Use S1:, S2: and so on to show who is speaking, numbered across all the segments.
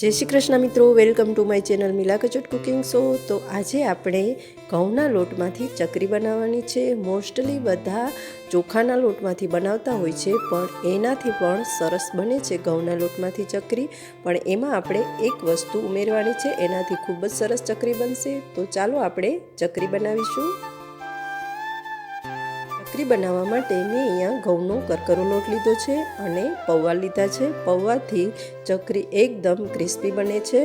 S1: જય શ્રી કૃષ્ણ મિત્રો, welcome to my channel Mila Kachot cooking show. તો આજે આપણે ઘઉંના લોટમાંથી ચકરી બનાવવાની છે. મોસ્ટલી બધા ચોખાના લોટમાંથી બનાવતા હોય છે, પણ એનાથી પણ સરસ બને છે ઘઉંના લોટમાંથી ચકરી. પણ એમાં આપણે એક વસ્તુ ઉમેરવાની છે, એનાથી ખૂબ જ સરસ ચકરી બનશે. તો ચાલો આપણે ચકરી બનાવીશું. ચકરી બનાવવા માટે મેં અહીંયા ઘઉંનો કરકરો લોટ લીધો છે અને પૌવા લીધા છે. પૌવાથી ચકરી એકદમ ક્રિસ્પી બને છે.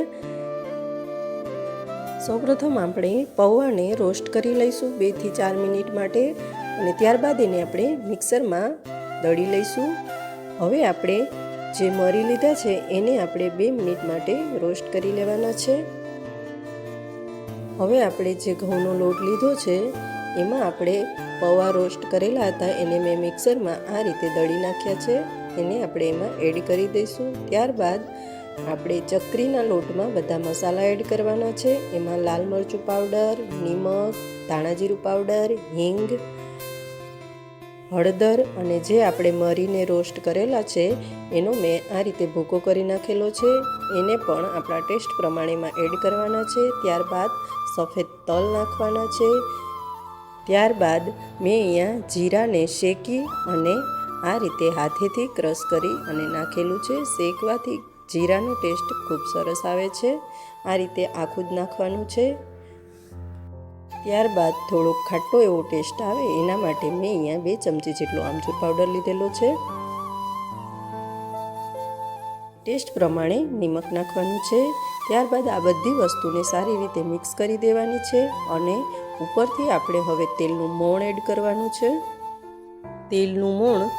S1: સૌપ્રથમ આપણે પૌવાને રોસ્ટ કરી લઈશું બેથી ચાર મિનિટ માટે અને ત્યારબાદ એને આપણે મિક્સરમાં દળી લઈશું. હવે આપણે જે મરી લીધા છે એને આપણે બે મિનિટ માટે રોસ્ટ કરી લેવાના છે. હવે આપણે જે ઘઉંનો લોટ લીધો છે એમાં આપણે પૌવા રોસ્ટ કરેલા હતા, એને મેં મિક્સરમાં આ રીતે દળી નાખ્યા છે. એને આપણે એમાં એડ કરી દઈશું. ત્યારબાદ આપણે ચકરીના લોટમાં બધા મસાલા એડ કરવાના છે. એમાં લાલ મરચું પાવડર, નિમક, ધાણાજીરું પાવડર, હિંગ, હળદર અને જે આપણે મરીને રોસ્ટ કરેલા છે, એનો મેં આ રીતે ભૂકો કરી નાખેલો છે. એને પણ આપણા ટેસ્ટ પ્રમાણેમાં એડ કરવાના છે. ત્યારબાદ સફેદ તલ નાખવાના છે. ત્યારબાદ મેં અહીંયા જીરાને શેકી અને આ રીતે હાથેથી ક્રશ કરી અને નાખેલું છે. શેકવાથી જીરાનો ટેસ્ટ ખૂબ સરસ આવે છે. આ રીતે આખું જ નાખવાનું છે. ત્યારબાદ થોડોક ખાટો એવો ટેસ્ટ આવે, એના માટે મેં અહીંયા બે ચમચી જેટલો આમચૂર પાવડર લીધેલો છે. ટેસ્ટ પ્રમાણે નિમક નાખવાનું છે. ત્યારબાદ આ બધી વસ્તુને સારી રીતે મિક્સ કરી દેવાની છે અને ઉપરથી આપણે હવે તેલનું મોણ એડ કરવાનું છે. તેલનું મોણ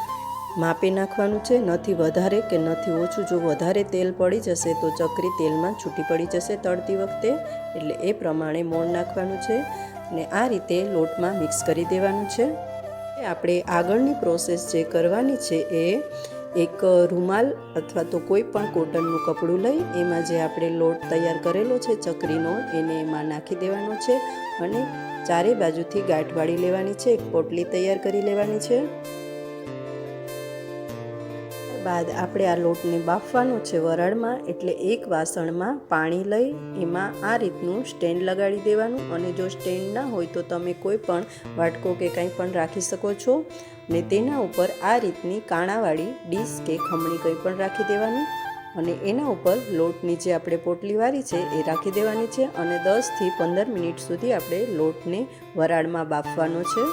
S1: માપે નાખવાનું છે. નથી વધારે કે નથી ઓછું. જો વધારે તેલ પડી જશે તો ચકરી તેલમાં છૂટી પડી જશે તળતી વખતે. એટલે એ પ્રમાણે મોણ નાખવાનું છે અને આ રીતે લોટમાં મિક્સ કરી દેવાનું છે. આપણે આગળની પ્રોસેસ જે કરવાની છે એ એક રૂમાલ અથવા તો કોઈ પણ કોટનનું કપડું લઈ એમાં જે આપણે લોટ તૈયાર કરેલો છે ચકરીનો એને એમાં નાખી દેવાનો છે અને ચારે બાજુથી ગાંઠ વાળી લેવાની છે, એક પોટલી તૈયાર કરી લેવાની છે. બાદ આપણે આ લોટને બાફવાનો છે વરાળમાં, એટલે એક વાસણમાં પાણી લઈ એમાં આ રીતનું સ્ટેન્ડ લગાડી દેવાનું. અને જો સ્ટેન્ડ ના હોય તો તમે કોઈ પણ વાટકો કે કંઈ પણ રાખી શકો છો. ને તેના ઉપર આ રીતની કાણાવાળી ડીશ કે ખમણી કંઈ પણ રાખી દેવાનું. અને એના ઉપર લોટની જે આપણે પોટલી વાળી છે એ રાખી દેવાની છે. અને દસથી પંદર મિનિટ સુધી આપણે લોટને વરાળમાં બાફવાનો છે.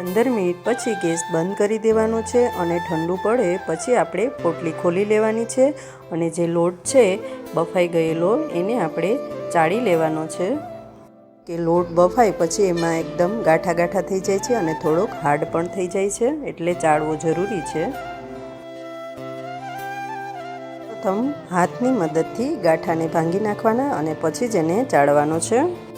S1: પંદર મિનિટ પછી ગેસ બંધ કરી દેવાનો છે અને ઠંડુ પડે પછી આપણે પોટલી ખોલી લેવાની છે અને જે લોટ છે, બફાઈ ગયેલો એને આપણે ચાળી લેવાનો છે. કે લોટ બફાય પછી એમાં એકદમ ગાંઠા ગાંઠા થઈ જાય છે અને થોડોક હાર્ડ પણ થઈ જાય છે, એટલે ચાળવો જરૂરી છે. પ્રથમ હાથની મદદથી ગાંઠાને ભાંગી નાખવાના અને પછી જ એને ચાળવાનો છે.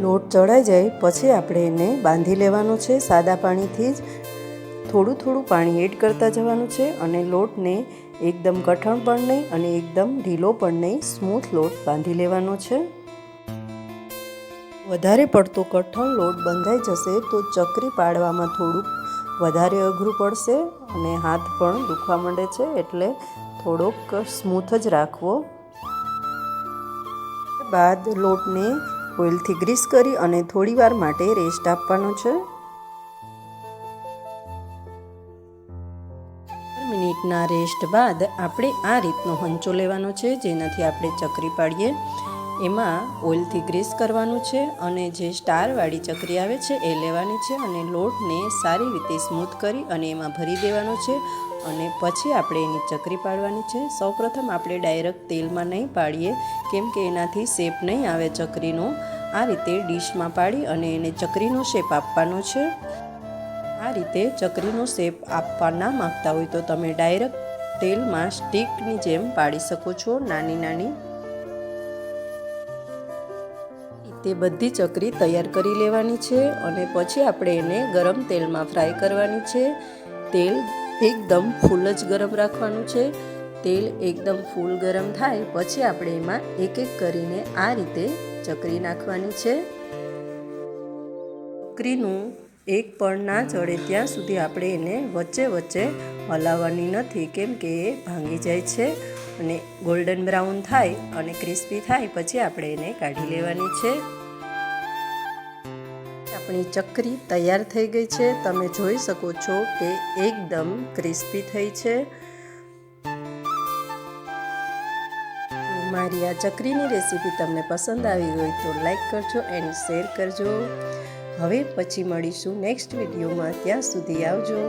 S1: લોટ ચડાઈ જાય, પછી આપણે એને બાંધી લેવાનો છે સાદા પાણીથી જ. થોડું થોડું પાણી એડ કરતા જવાનું છે અને લોટને એકદમ કઠણ પણ નહીં અને એકદમ ઢીલો પણ નહીં, સ્મૂથ લોટ બાંધી લેવાનો છે. વધારે પડતો કઠણ લોટ બંધાઈ જશે તો ચકરી પાડવામાં થોડુંક વધારે અઘરું પડશે અને હાથ પણ દુખવા માંડે છે એટલે થોડોક સ્મૂથ જ રાખવો. બાદ લોટને ઓઇલથી ગ્રીસ કરી અને થોડી વાર માટે રેસ્ટ આપવાનો છે. મિનિટના રેસ્ટ બાદ આપણે આ રીતનો હંચો લેવાનો છે, જેનાથી આપણે ચકરી પાડીએ. એમાં ઓઇલથી ગ્રીસ કરવાનું છે અને જે સ્ટારવાળી ચકરી આવે છે એ લેવાની છે અને લોટને સારી રીતે સ્મૂથ કરી અને એમાં ભરી દેવાનો છે. અને પછી આપણે એની ચકરી પાડવાની છે. સૌપ્રથમ આપણે ડાયરેક્ટ તેલમાં નહીં પાડીએ, કેમ કે એનાથી શેપ નહીં આવે ચકરીનો. આ રીતે ડીશમાં પાડી અને એને ચકરીનો શેપ આપવાનો છે. આ રીતે ચકરીનો શેપ આપવા ના માગતા હોય તો તમે ડાયરેક્ટ તેલમાં સ્ટીકની જેમ પાડી શકો છો, નાની નાની. તે બધી ચકરી તૈયાર કરી લેવાની છે અને પછી આપણે એને ગરમ તેલમાં ફ્રાય કરવાની છે. તેલ એકદમ ફૂલ જ ગરમ રાખવાનું છે. તેલ એકદમ ફૂલ ગરમ થાય, પછી આપણે એમાં એક એક કરીને આ રીતે ચકરી નાખવાની છે. ચકરીનું એક પણ ના ચડે ત્યાં સુધી આપણે એને વચ્ચે વચ્ચે હલાવવાની નથી, કેમ કે એ ભાંગી જાય છે અને ગોલ્ડન બ્રાઉન થાય અને ક્રિસ્પી થાય, પછી આપણે એને કાઢી લેવાની છે. આપણી ચકરી તૈયાર થઈ ગઈ છે. તમે જોઈ શકો છો કે એકદમ ક્રિસ્પી થઈ છે. મારી આ ચકરીની રેસીપી તમને પસંદ આવી હોય તો લાઈક કરજો એન્ડ શેર કરજો. હવે પછી મળીશું નેક્સ્ટ વિડીયોમાં. ત્યાં સુધી આવજો.